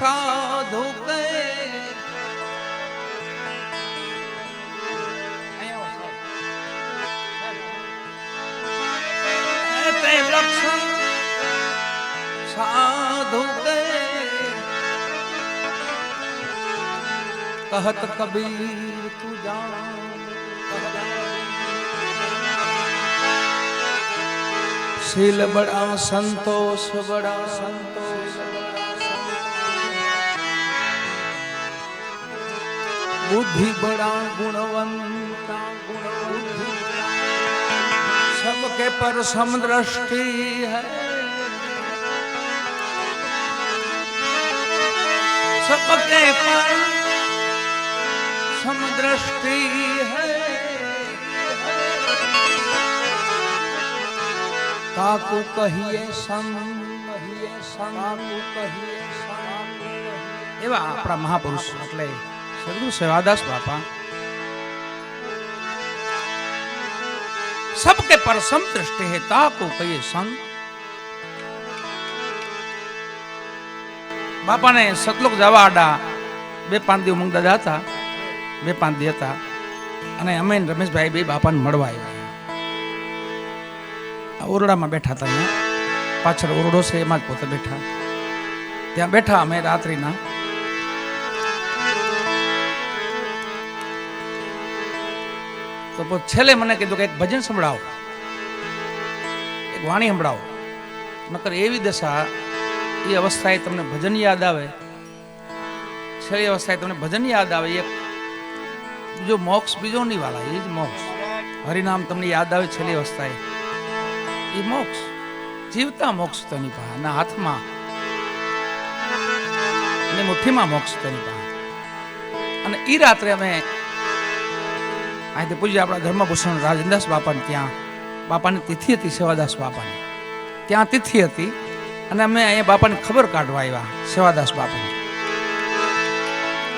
સાધુ કે? હે તે લક્ષણ સાધુ કે? કહત કબીર તું જાણ. શીલ બડા સંતોષ બડા સંતોષ. बुद्धि बड़ा गुणवंता गुणवंती सबके पर समदृष्टि है सबके पर समदृष्टि है કાકુ કહીએ સંગ કહીએ સંગ કાકુ કહીએ સંગ એવા આપણા મહાપુરુષ એટલે સદગુરુ સેવાદાસ બાપા सबके पर सम दृष्टि है ताको कहिए संग બાપાને સતલોક જવા આડા બે પાંચ દિવસ મંગ દાદા હતા બે પાંચ દી હતા અને અમે ને રમેશભાઈ બે બાપાને મળવા આવ્યા આ ઓરડામાં બેઠા હતા અહીંયા પાછળ ઓરડો છે એમાં જ પોતે બેઠા ત્યાં બેઠા અમે રાત્રિના તો છેલ્લે મને કીધું કે એક ભજન સંભળાવો. એક વાણી સંભળાવો. નકર એવી દશા, એ અવસ્થાએ તમને ભજન યાદ આવે. છેલ્લી અવસ્થાએ તમને ભજન યાદ આવે એક બીજો મોક્ષ, બીજો નહીં વાલા, એ જ મોક્ષ. હરિનામ તમને યાદ આવે છેલ્લી અવસ્થાએ. એ મોક્ષ. જીવતા મોક્ષ તેની પાસે ના હાથમાં. અને મુઠ્ઠીમાં મોક્ષ તેની પાસે અને એ રાત્રે અમે અહીંથી પૂજ્ય આપણા ધર્મભૂષણ રાજનદાસ બાપાને ત્યાં. બાપાની તિથિ હતી સેવાદાસ બાપાની. ત્યાં તિથિ હતી અને અમે અહીંયા બાપાની ખબર કાઢવા આવ્યા સેવાદાસ બાપાની.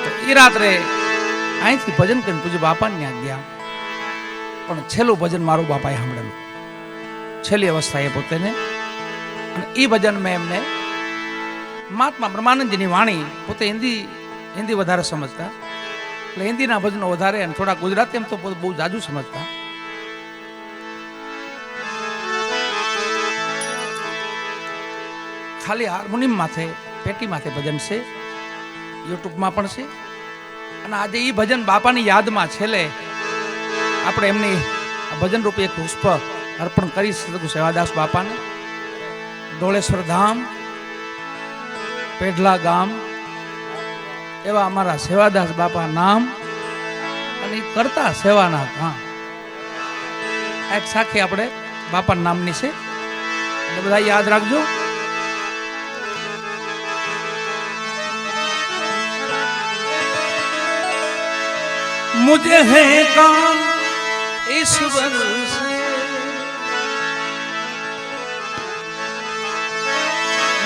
તો એ રાત્રે અહીંથી ભજન કરીને પૂજ્ય બાપાને ત્યાં ગયા. પણ છેલ્લું ભજન મારું બાપાએ સાંભળેલું. છેલ્લી અવસ્થા એ પોતેને. અને એ ભજન મેં એમને મહાત્મા બ્રહ્માનંદજીની વાણી પોતે હિન્દી હિન્દી વધારે સમજતા. એટલે હિન્દીના ભજનો વધારે અને થોડા ગુજરાતી એમ તો બહુ જાજુ સમજતા. ખાલી હાર્મોનિયમ માથે, પેટી માથે ભજન છે, યુટ્યુબમાં પણ છે. અને આજે એ ભજન બાપાની યાદમાં છેલ્લે આપણે એમની ભજન રૂપે એક પુષ્પ અર્પણ કરી શકું સેવાદાસ બાપાને. ડોળેશ્વર ધામ, પેઢલા ગામ એવા અમારા સેવાદાસ બાપા નામ અને કરતા સેવાના કામ. એક સાખી આપણે બાપા નામની છે. એટલે બધા યાદ રાખજો. મુજે હે કામ ઈશ્વર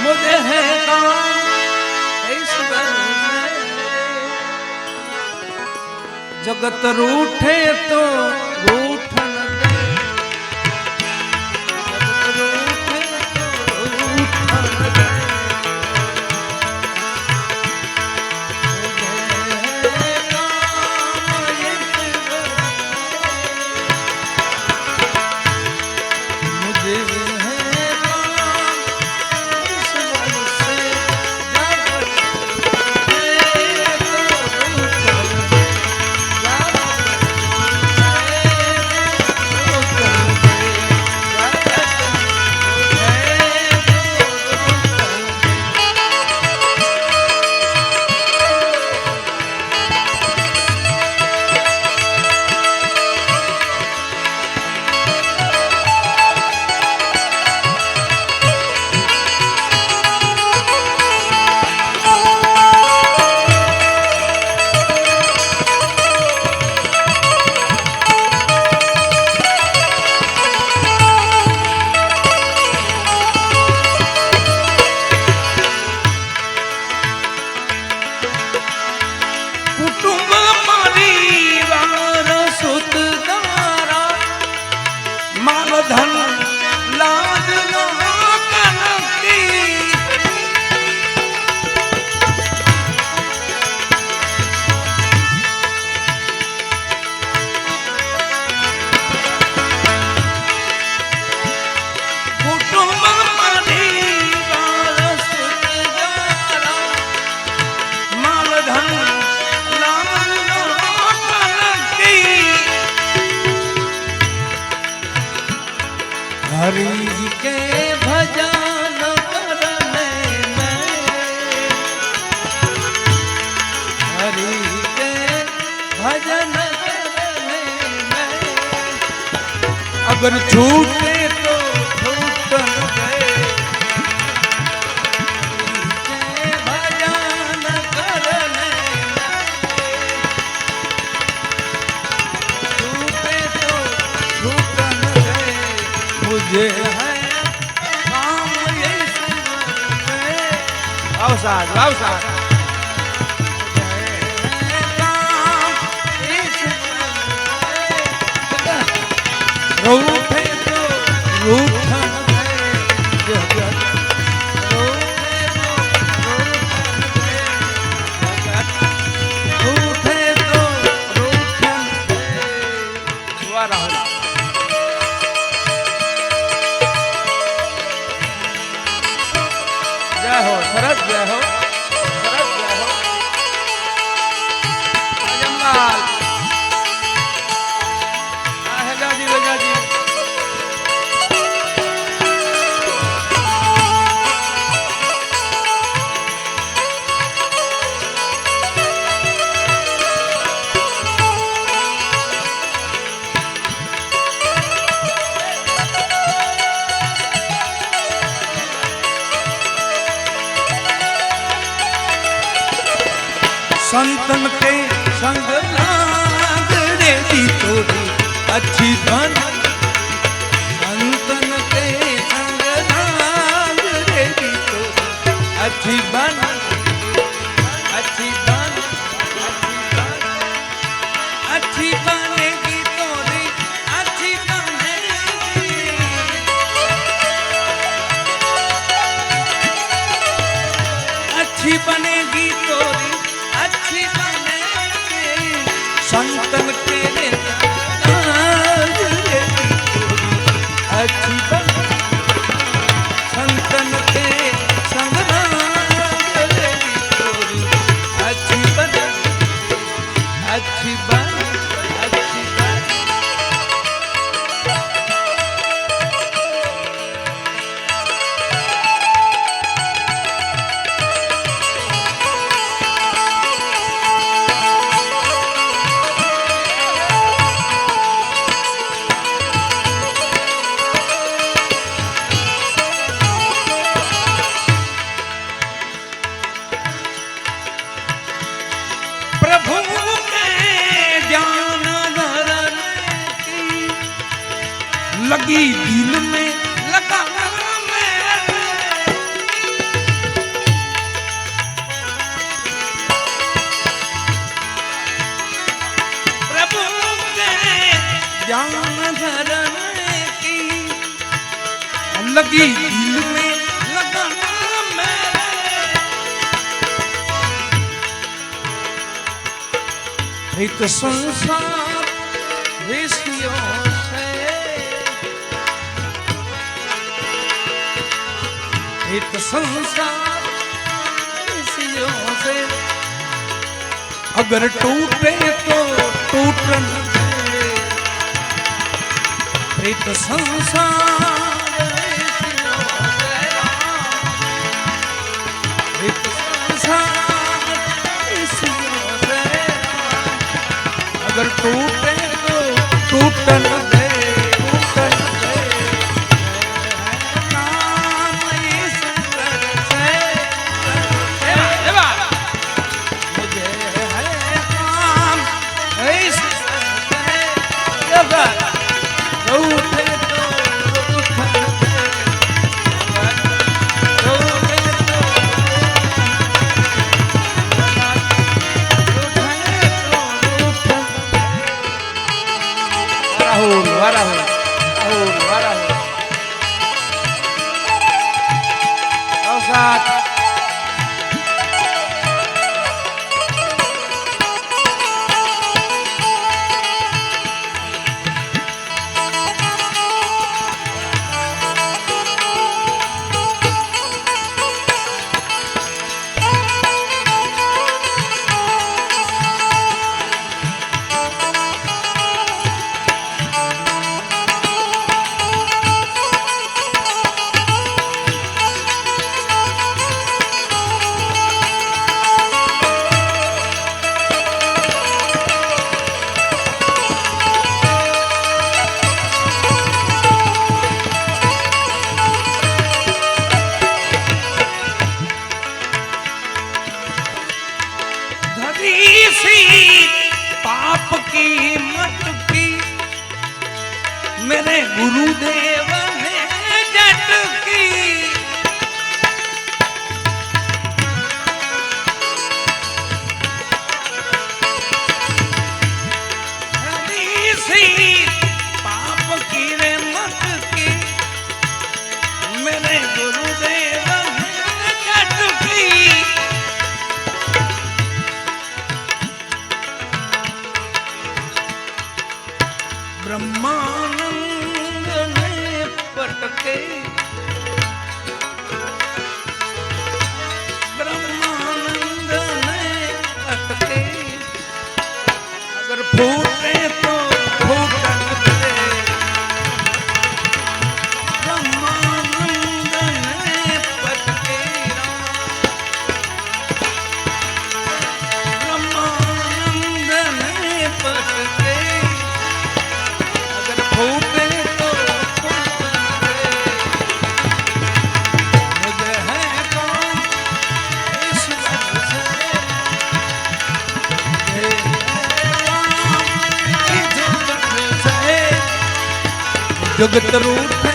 મુજે હે કામ જગત રૂઠે તો के भजन करने में हरि के भजन अगर छूटे સાહેબ વાવ સાહેબ જય હો સરસ જય હો. ਸੰਤਨ ਤੇ ਸੰਗ ਲਾਗੜੇ ਦੀ ਤੋੜੀ ਅੱਛੀ ਬਣ 起飞 दिल में लगन मेरे रित संसार ऋषियों से संसार से अगर टूटे तो टूटन एक संसार मेरे गुरुदेव ने झटकी हरी राम,